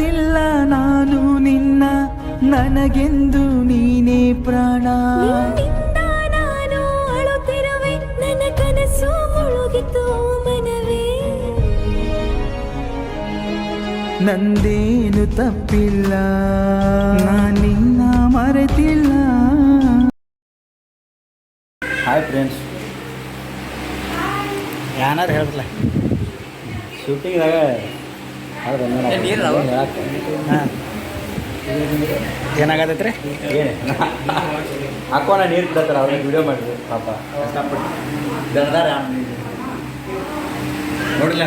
ಮರೆತಿಲ್ಲ ನಾನು ನಿನ್ನ ನನಗೆಂದು ನೀನೇ ಪ್ರಾಣ. ನಿನ್ನಿಂದ ನಾನು ಅಳುತ್ತಿರುವೆ ನನ್ನ ಕನಸು ಮುಳುಗಿತು ಮನವೇ. ನಂದೇನು ತಪ್ಪಿಲ್ಲ ನಾನು ನಿನ್ನ ಮರೆತಿಲ್ಲ. ಹಾಯ್ ಫ್ರೆಂಡ್ಸ್ ಏನಾರು ಹೇಳಿದ್ಲ ಶೂಟಿಂಗ್ದಾಗ ಹಾಂ. ಏನಾಗತ್ತೈತ್ರಿ ಏನು? ಹಾಕೋಣ ನೀರು ಬಿಡತ್ತಾರ ಅವ್ರಿಗೆ ವಿಡಿಯೋ ಮಾಡಿದ್ರು ಪಾಪ. ಕಷ್ಟಪಟ್ಟು. ಬೆಳೆದಾರ ನೋಡಿಲ್ಲ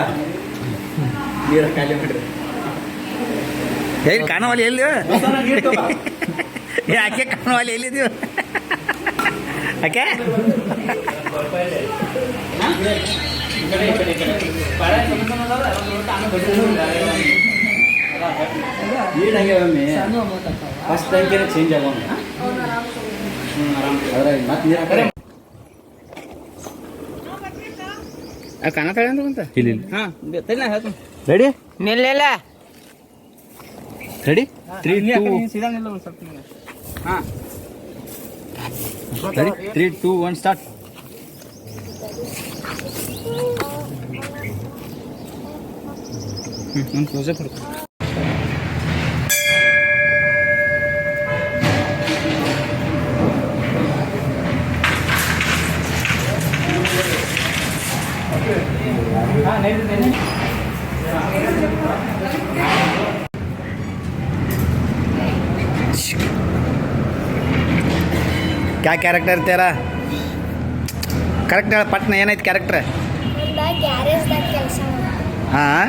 ನೀರು? ಖಾಲಿ ಮಾಡ್ರಿ ಹೇಗೆ ಕಾಣವಲ್ಲಿ ಎಲ್ಲಿ. ಯಾಕೆ ಕಾಣವಲ್ಲಿ ಎಲ್ಲಿದ್ದೀವಿ ಯಾಕೆ ಏನಾಗ್ಯಾವ ಒಮ್ಮೆ? ಫಸ್ಟ್ ಟೈಮ್ಗೆ ಚೇಂಜ್ ಆಗೋಣ ಹ್ಞೂ ಆರಾಮ್ ಅದ್ರಾಗ ಮತ್ತೆ ನೀರು ಹಾಕರೆ ಕಾಣತಾಳೆ ಅಂತ? ಇಲ್ಲಿ ಹಾಂ ರೆಡಿ ನಿಲ್ಲ ರೆಡಿ ತ್ರೀ ಹಾಂ ready three two one start ಒಂದು ಕ್ಲೋಸಪ್ ಹುಡುಕು ಕ್ಯಾ ಕ್ಯಾರೆಕ್ಟರ್ ಇರ್ತೀರ ಕರೆಕ್ಟ್ ಪಟ್ನ ಏನೈತಿ ಕ್ಯಾರೆಕ್ಟ್ರ ಹಾಂ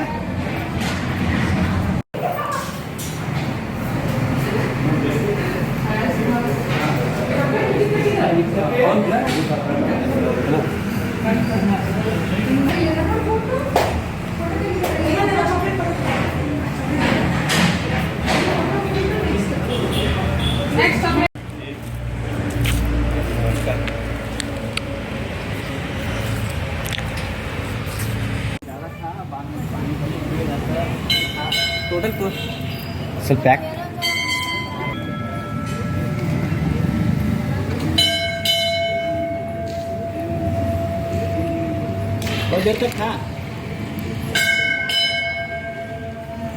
ಟೋಟಲ್ ಟು ಸ್ವಲ್ಪ ಪ್ಯಾಕ್ देर तक खा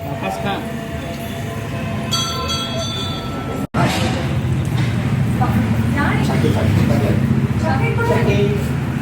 वापस खा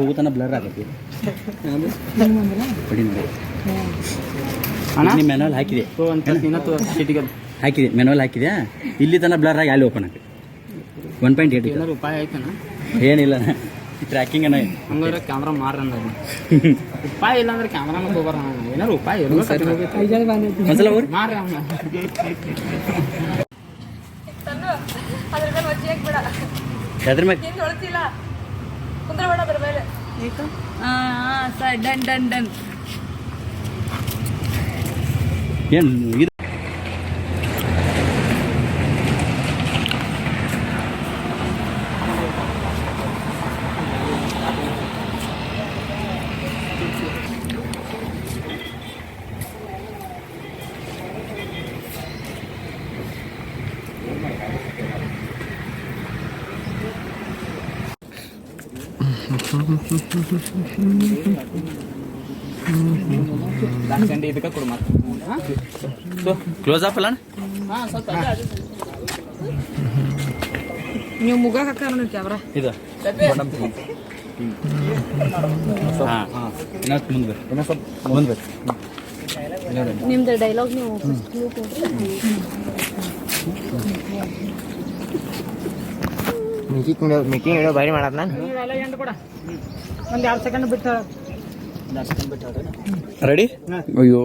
ಹೋಗುತ್ತಾನ ಬ್ಲರ್ ಆಗತ್ತೆ? ನಿಮ್ಮ ಮೆನುವಲ್ ಹಾಕಿದೆ. ಹಾಕಿದೆ ಮೆನುವಲ್ ಹಾಕಿದೆ. ಇಲ್ಲಿ ತನಕ ಬ್ಲರ್ ಆಗಿ ಅಲ್ಲಿ ಓಪನ್ ಆಗುತ್ತೆ. ಒನ್ ಪಾಯಿಂಟ್ ಏಟ್ ರೂಪಾಯಿ ಉಪಾಯ ಆಯ್ತಣ್ಣ? ಏನಿಲ್ಲ. ಟ್ರ್ಯಾಕಿಂಗ್ ಏನೋ ಹಂಗಾದ್ರೆ ಕ್ಯಾಮ್ರಾ ಮಾರಂದ ರೂಪಾಯಿ ಇಲ್ಲ ಅಂದ್ರೆ ಕ್ಯಾಮ್ರಾ ಹೋಗ್ಬಾರ ಏನಾರು ಉಪಾಯ ಇರ್ಬೇಕು ಒಂದ್ಸಲ ಹೋಗ್ರಿ ಮಾರ್ರಿ ಅವ್ನ ಅದ್ರ ಮೇಲೆ ಕುಂದ್ರಬೇಡ ಅದ್ರ ಮೇಲೆ ಡನ್ ಡನ್ ಡನ್ ಏನು ಕ್ಲೋಸ್ ಅಪ್ ಅಲ್ಲ ನೀವು ಮುಗ ಹಾಕಾರ ಕ್ಯಾಮ್ರಾ ಇದು. ಹಾಂ ಹಾಂ. ಇನ್ನೊಂದು ಮುಂದೆ ಬರ್ರಿ ಇನ್ನೊಂದು ಸ್ವಲ್ಪ ಮುಂದೆ ಬರ್ರಿ ನಿಮ್ದು ಡೈಲಾಗ್ ನೀವು ನೀವು ಮೇಕಿಂಗ್ ಮೇಕಿಂಗ್ ವಿಡಿಯೋ ಭಾರಿ ಮಾಡತ್ ನಾನು. ಒಂದು ಎರಡು ಸೆಕೆಂಡ್ ಬಿಟ್ಟು ರೆಡಿ ಅಯ್ಯೋ.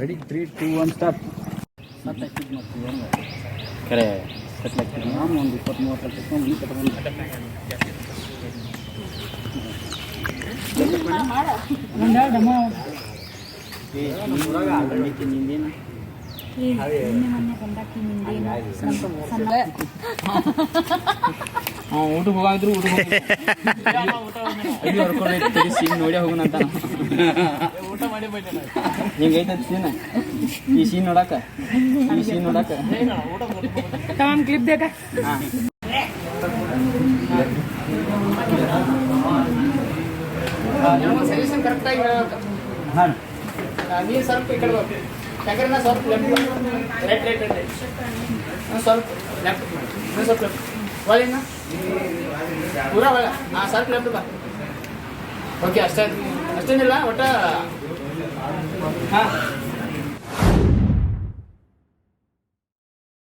Ready three two one start ಕರೆ ನಾನು ಒಂದು ಇಪ್ಪತ್ತು ಮೂವತ್ತು ಲಕ್ಷ ಇಟ್ಕೊಂಡು ಊಟಕ್ಕೆ ಹೋಗಾದ್ರು ಊಟ ಸೀನ್ ನೋಡಿ ಹೋಗೋಣ ಅಂತ ಊಟ ಮಾಡಿ ಹಿಂಗೈತೆ ಸೀನ್ ಈ ಸೀನ್ ನೋಡಾಕ ಈ ಸೀನ್ ನೋಡಾಕ ಒಂದು ಕ್ಲಿಪ್ ಬೇಕ ಸಜೆಷನ್ ನೀನು ಸ್ವಲ್ಪ ಈ. ಯಾಕಂದ್ರೆ ನಾ ಸ್ವಲ್ಪ ಲೆಫ್ಟ್ ರೈಟ್ ರೈಟ್ ರೈಟ್ ನಾನು ಸ್ವಲ್ಪ ಲೆಫ್ಟ್ ನಾನು ಸ್ವಲ್ಪ ಲೆಫ್ಟ್ ಒಳಗಿನ ಪೂರ ಒಳ ಹಾಂ ಸ್ವಲ್ಪ ಲೆಫ್ಟ್ ಬಾ. ಓಕೆ ಅಷ್ಟೇ. ಅಷ್ಟೇನಿಲ್ಲ, ಒಟ್ಟ ಹಾಂ.